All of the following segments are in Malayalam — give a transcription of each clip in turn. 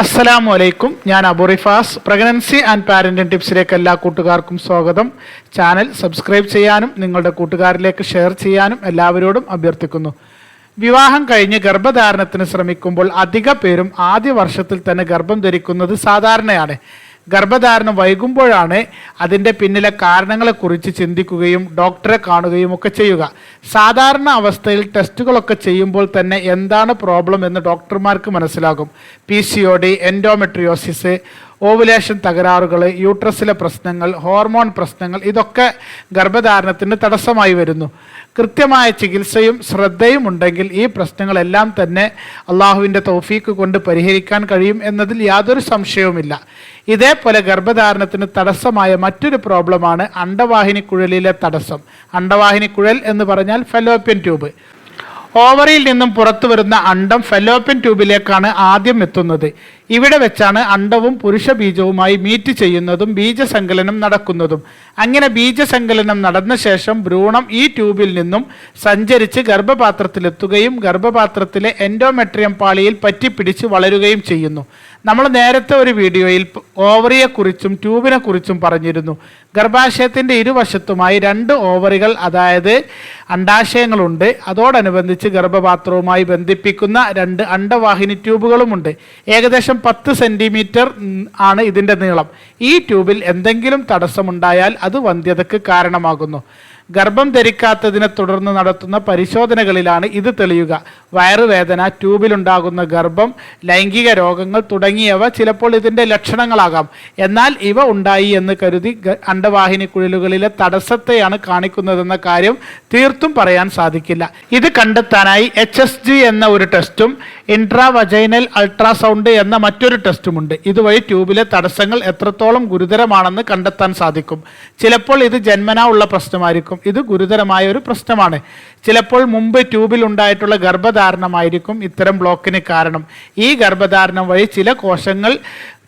അസ്സലാമു അലൈക്കും. ഞാൻ അബുറിഫാസ് പ്രഗ്നൻസി ആൻഡ് പാരന്റിംഗ് ടിപ്സിലേക്ക് എല്ലാ കൂട്ടുകാർക്കും സ്വാഗതം. ചാനൽ സബ്സ്ക്രൈബ് ചെയ്യാനും നിങ്ങളുടെ കൂട്ടുകാരിലേക്ക് ഷെയർ ചെയ്യാനും എല്ലാവരോടും അഭ്യർത്ഥിക്കുന്നു. വിവാഹം കഴിഞ്ഞ് ഗർഭധാരണത്തിന് ശ്രമിക്കുമ്പോൾ അധിക പേരും ആദ്യ വർഷത്തിൽ തന്നെ ഗർഭം ധരിക്കുന്നത് സാധാരണയാണ്. ഗർഭധാരണം വൈകുമ്പോഴാണ് അതിന്റെ പിന്നിലെ കാരണങ്ങളെക്കുറിച്ച് ചിന്തിക്കുകയും ഡോക്ടറെ കാണുകയും ഒക്കെ ചെയ്യുക. സാധാരണ അവസ്ഥയിൽ ടെസ്റ്റുകളൊക്കെ ചെയ്യുമ്പോൾ തന്നെ എന്താണ് പ്രോബ്ലം എന്ന് ഡോക്ടർമാർക്ക് മനസ്സിലാകും. P C O D endometriosis ovulation തകരാറുകൾ യൂട്രസിലെ പ്രശ്നങ്ങൾ ഹോർമോൺ പ്രശ്നങ്ങൾ ഇതൊക്കെ ഗർഭധാരണത്തിന് തടസ്സമായി വരുന്നു. കൃത്യമായ ചികിത്സയും ശ്രദ്ധയും ഉണ്ടെങ്കിൽ ഈ പ്രശ്നങ്ങളെല്ലാം തന്നെ അള്ളാഹുവിന്റെ തൗഫീക്ക് കൊണ്ട് പരിഹരിക്കാൻ കഴിയും എന്നതിൽ യാതൊരു സംശയവുമില്ല. ഇതേപോലെ ഗർഭധാരണത്തിന് തടസ്സമായ മറ്റൊരു പ്രോബ്ലമാണ് അണ്ടവാഹിനി കുഴലിലെ തടസ്സം. അണ്ടവാഹിനി കുഴൽ എന്ന് പറഞ്ഞാൽ ഫെലോപ്യൻ ട്യൂബ്. ഓവറിയിൽ നിന്നും പുറത്തു വരുന്ന അണ്ടം ഫെലോപ്യൻ ട്യൂബിലേക്കാണ് ആദ്യം എത്തുന്നത്. ഇവിടെ വെച്ചാണ് അണ്ടവും പുരുഷ ബീജവുമായി മീറ്റ് ചെയ്യുന്നതും ബീജസങ്കലനം നടക്കുന്നതും. അങ്ങനെ ബീജസങ്കലനം നടന്ന ശേഷം ഭ്രൂണം ഈ ട്യൂബിൽ നിന്നും സഞ്ചരിച്ച് ഗർഭപാത്രത്തിലെത്തുകയും ഗർഭപാത്രത്തിലെ എൻഡോമെട്രിയം പാളിയിൽ പറ്റിപ്പിടിച്ച് വളരുകയും ചെയ്യുന്നു. നമ്മൾ നേരത്തെ ഒരു വീഡിയോയിൽ ഓവറിയെക്കുറിച്ചും ട്യൂബിനെ കുറിച്ചും പറഞ്ഞിരുന്നു. ഗർഭാശയത്തിന്റെ ഇരുവശത്തുമായി രണ്ട് ഓവറികൾ അതായത് അണ്ടാശയങ്ങളുണ്ട് അതോടനുബന്ധിച്ച് ഗർഭപാത്രവുമായി ബന്ധിപ്പിക്കുന്ന രണ്ട് അണ്ടവാഹിനി ട്യൂബുകളുമുണ്ട്. ഏകദേശം പത്ത് സെന്റിമീറ്റർ ആണ് ഇതിന്റെ നീളം. ഈ ട്യൂബിൽ എന്തെങ്കിലും തടസ്സമുണ്ടായാൽ അത് വന്ധ്യതയ്ക്ക് കാരണമാകുന്നു. ഗർഭം ധരിക്കാത്തതിനെ തുടർന്ന് നടത്തുന്ന പരിശോധനകളിലാണ് ഇത് തെളിയുക. വയറുവേദന ട്യൂബിലുണ്ടാകുന്ന ഗർഭം ലൈംഗിക രോഗങ്ങൾ തുടങ്ങിയവ ചിലപ്പോൾ ഇതിന്റെ ലക്ഷണങ്ങളാകാം. എന്നാൽ ഇവ ഉണ്ടായി എന്ന് കരുതി അണ്ടവാഹിനി കുഴലുകളിലെ തടസ്സത്തെയാണ് കാണിക്കുന്നതെന്ന കാര്യം തീർത്തും പറയാൻ സാധിക്കില്ല. ഇത് കണ്ടെത്താനായി എച്ച് എന്ന ഒരു ടെസ്റ്റും ഇൻട്രാവജൈനൽ അൾട്രാസൗണ്ട് എന്ന മറ്റൊരു ടെസ്റ്റുമുണ്ട്. ഇതുവഴി ട്യൂബിലെ തടസ്സങ്ങൾ എത്രത്തോളം ഗുരുതരമാണെന്ന് കണ്ടെത്താൻ സാധിക്കും. ചിലപ്പോൾ ഇത് ജന്മനാ ഉള്ള പ്രശ്നമായിരിക്കും. ഇത് ഗുരുതരമായ ഒരു പ്രശ്നമാണ്. ചിലപ്പോൾ മുമ്പ് ട്യൂബിൽ ഉണ്ടായിട്ടുള്ള ഗർഭധാരണമായിരിക്കും ഇത്തരം ബ്ലോക്കിന് കാരണം. ഈ ഗർഭധാരണം വഴി ചില കോശങ്ങൾ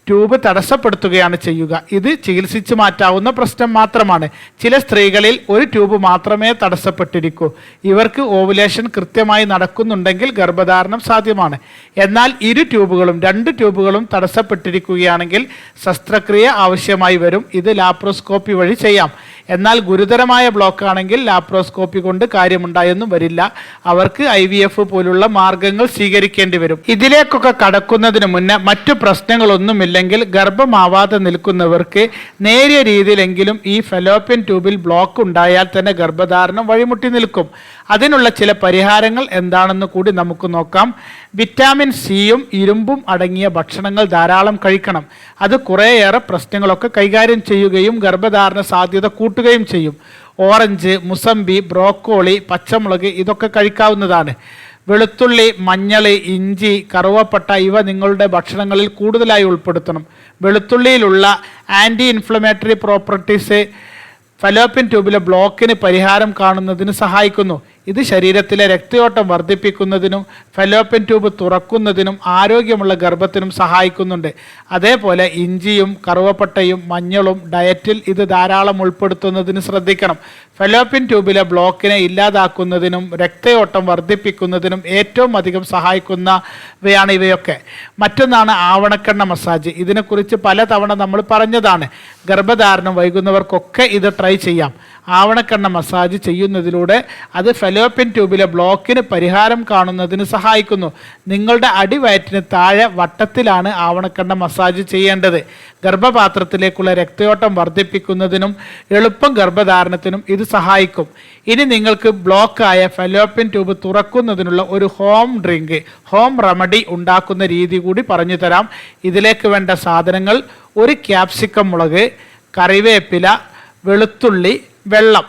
ട്യൂബ് തടസ്സപ്പെടുത്തുകയാണ് ചെയ്യുക. ഇത് ചികിത്സിച്ച് മാറ്റാവുന്ന പ്രശ്നം മാത്രമാണ്. ചില സ്ത്രീകളിൽ ഒരു ട്യൂബ് മാത്രമേ തടസ്സപ്പെട്ടിരിക്കൂ. ഇവർക്ക് ഓവുലേഷൻ കൃത്യമായി നടക്കുന്നുണ്ടെങ്കിൽ ഗർഭധാരണം സാധ്യമാണ്. എന്നാൽ ഇരു ട്യൂബുകളും രണ്ട് ട്യൂബുകളും തടസ്സപ്പെട്ടിരിക്കുകയാണെങ്കിൽ ശസ്ത്രക്രിയ ആവശ്യമായി വരും. ഇത് ലാപ്രോസ്കോപ്പി വഴി ചെയ്യാം. എന്നാൽ ഗുരുതരമായ ബ്ലോക്ക് ആണെങ്കിൽ ലാപ്രോസ്കോപ്പി കൊണ്ട് കാര്യമുണ്ടായെന്നും വരില്ല. അവർക്ക് ഐ വി എഫ് പോലുള്ള മാർഗങ്ങൾ സ്വീകരിക്കേണ്ടി വരും. ഇതിലേക്കൊക്കെ കടക്കുന്നതിന് മുന്നേ മറ്റു പ്രശ്നങ്ങളൊന്നുമില്ലെങ്കിൽ ഗർഭമാവാതെ നിൽക്കുന്നവർക്ക് നേരിയ രീതിയിലെങ്കിലും ഈ ഫെലോപ്യൻ ട്യൂബിൽ ബ്ലോക്ക് ഉണ്ടായാൽ തന്നെ ഗർഭധാരണം വഴിമുട്ടി നിൽക്കും. അതിനുള്ള ചില പരിഹാരങ്ങൾ എന്താണെന്ന് കൂടി നമുക്ക് നോക്കാം. വിറ്റാമിൻ സിയും ഇരുമ്പും അടങ്ങിയ ഭക്ഷണങ്ങൾ ധാരാളം കഴിക്കണം. അത് കുറേയേറെ പ്രശ്നങ്ങളൊക്കെ കൈകാര്യം ചെയ്യുകയും ഗർഭധാരണ സാധ്യത കൂട്ടുകയും ചെയ്യും. ഓറഞ്ച് മുസമ്പി ബ്രോക്കോളി പച്ചമുളക് ഇതൊക്കെ കഴിക്കാവുന്നതാണ്. വെളുത്തുള്ളി മഞ്ഞൾ ഇഞ്ചി കറുവപ്പട്ട ഇവ നിങ്ങളുടെ ഭക്ഷണങ്ങളിൽ കൂടുതലായി ഉൾപ്പെടുത്തണം. വെളുത്തുള്ളിയിലുള്ള ആന്റി ഇൻഫ്ലമേറ്ററി പ്രോപ്പർട്ടീസ് ഫലോപ്പിൻ ട്യൂബിലെ ബ്ലോക്കിന് പരിഹാരം കാണുന്നതിന് സഹായിക്കുന്നു. ഇത് ശരീരത്തിലെ രക്തയോട്ടം വർദ്ധിപ്പിക്കുന്നതിനും ഫെലോപ്പൻ ട്യൂബ് തുറക്കുന്നതിനും ആരോഗ്യമുള്ള ഗർഭത്തിനും സഹായിക്കുന്നുണ്ട്. അതേപോലെ ഇഞ്ചിയും കറുവപ്പട്ടയും മഞ്ഞളും ഡയറ്റിൽ ഇത് ധാരാളം ഉൾപ്പെടുത്തുന്നതിന് ശ്രദ്ധിക്കണം. ഫെലോപ്പിൻ ട്യൂബിലെ ബ്ലോക്കിനെ ഇല്ലാതാക്കുന്നതിനും രക്തയോട്ടം വർദ്ധിപ്പിക്കുന്നതിനും ഏറ്റവും അധികം സഹായിക്കുന്നവയാണ് ഇവയൊക്കെ. മറ്റൊന്നാണ് ആവണക്കെണ്ണ മസാജ്. ഇതിനെക്കുറിച്ച് പലതവണ നമ്മൾ പറഞ്ഞതാണ്. ഗർഭധാരണം വൈകുന്നവർക്കൊക്കെ ഇത് ട്രൈ ചെയ്യാം. ആവണക്കെണ്ണ മസാജ് ചെയ്യുന്നതിലൂടെ അത് ഫെലോപ്യൻ ട്യൂബിലെ ബ്ലോക്കിന് പരിഹാരം കാണുന്നതിന് സഹായിക്കുന്നു. നിങ്ങളുടെ അടിവയറ്റിന് താഴെ വട്ടത്തിലാണ് ആവണക്കെണ്ണ മസാജ് ചെയ്യേണ്ടത്. ഗർഭപാത്രത്തിലേക്കുള്ള രക്തയോട്ടം വർദ്ധിപ്പിക്കുന്നതിനും എളുപ്പം ഗർഭധാരണത്തിനും ഇത് സഹായിക്കും. ഇനി നിങ്ങൾക്ക് ബ്ലോക്കായ ഫെലോപ്യൻ ട്യൂബ് തുറക്കുന്നതിനുള്ള ഒരു ഹോം ഡ്രിങ്ക് ഹോം റെമഡി ഉണ്ടാക്കുന്ന രീതി കൂടി പറഞ്ഞു തരാം. ഇതിലേക്ക് വേണ്ട സാധനങ്ങൾ ഒരു ക്യാപ്സിക്കം മുളക് കറിവേപ്പില വെളുത്തുള്ളി വെള്ളം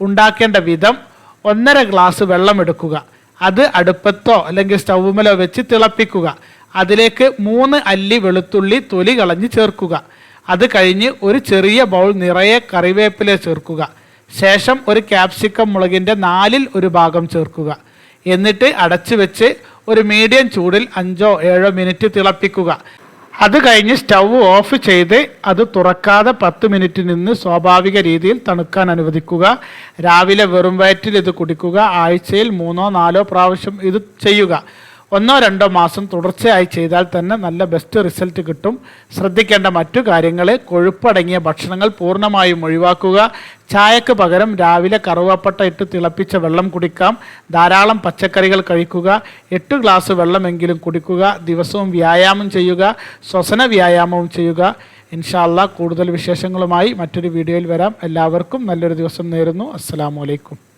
ഉണ്ടാക്കേണ്ട വിധം ഒന്നര ഗ്ലാസ് വെള്ളം എടുക്കുക. അത് അടുപ്പത്തോ അല്ലെങ്കിൽ സ്റ്റൗവിലോ വെച്ച് തിളപ്പിക്കുക. അതിലേക്ക് മൂന്ന് അല്ലി വെളുത്തുള്ളി തൊലി കളഞ്ഞ് ചേർക്കുക. അത് കഴിഞ്ഞ് ഒരു ചെറിയ ബൗൾ നിറയെ കറിവേപ്പില ചേർക്കുക. ശേഷം ഒരു ക്യാപ്സിക്കം മുളകിന്റെ നാലിൽ ഒരു ഭാഗം ചേർക്കുക. എന്നിട്ട് അടച്ചു വെച്ച് ഒരു മീഡിയം ചൂടിൽ അഞ്ചോ ഏഴോ മിനിറ്റ് തിളപ്പിക്കുക. അത് കഴിഞ്ഞ് സ്റ്റൗ ഓഫ് ചെയ്ത് അത് തുറക്കാതെ പത്ത് മിനിറ്റ് നിന്ന് സ്വാഭാവിക രീതിയിൽ തണുക്കാൻ അനുവദിക്കുക. രാവിലെ വെറും വയറ്റിൽ ഇത് കുടിക്കുക. ആഴ്ചയിൽ മൂന്നോ നാലോ പ്രാവശ്യം ഇത് ചെയ്യുക. ഒന്നോ രണ്ടോ മാസം തുടർച്ചയായി ചെയ്താൽ തന്നെ നല്ല ബെസ്റ്റ് റിസൾട്ട് കിട്ടും. ശ്രദ്ധിക്കേണ്ട മറ്റു കാര്യങ്ങൾ കൊഴുപ്പടങ്ങിയ ഭക്ഷണങ്ങൾ പൂർണമായും ഒഴിവാക്കുക. ചായക്ക് പകരം രാവിലെ കറുവപ്പട്ട ഇട്ട് തിളപ്പിച്ച വെള്ളം കുടിക്കാം. ധാരാളം പച്ചക്കറികൾ കഴിക്കുക. എട്ട് ഗ്ലാസ് വെള്ളമെങ്കിലും കുടിക്കുക. ദിവസവും വ്യായാമം ചെയ്യുക. ശ്വസന വ്യായാമവും ചെയ്യുക. ഇൻഷാല്ല കൂടുതൽ വിശേഷങ്ങളുമായി മറ്റൊരു വീഡിയോയിൽ വരാം. എല്ലാവർക്കും നല്ലൊരു ദിവസം നേരുന്നു. അസ്സാം വലൈക്കും